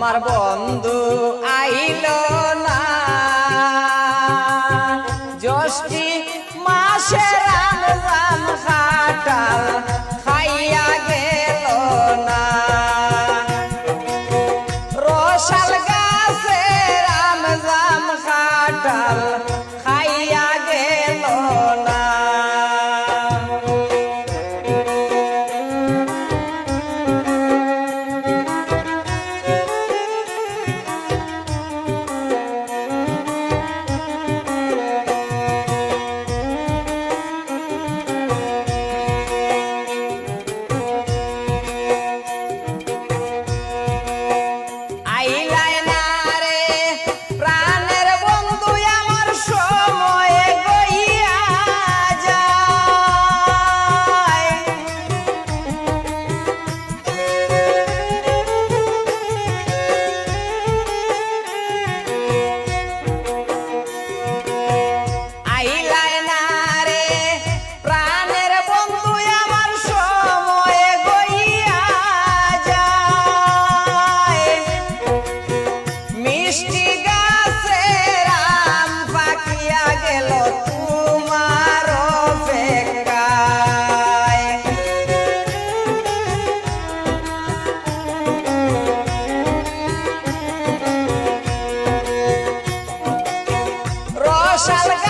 আমার বন্ধু আইল না। জ্যোষ্ঠী মাসে মিষ্টি গাছে রাম পাকিয়া গেল তোমার রসাল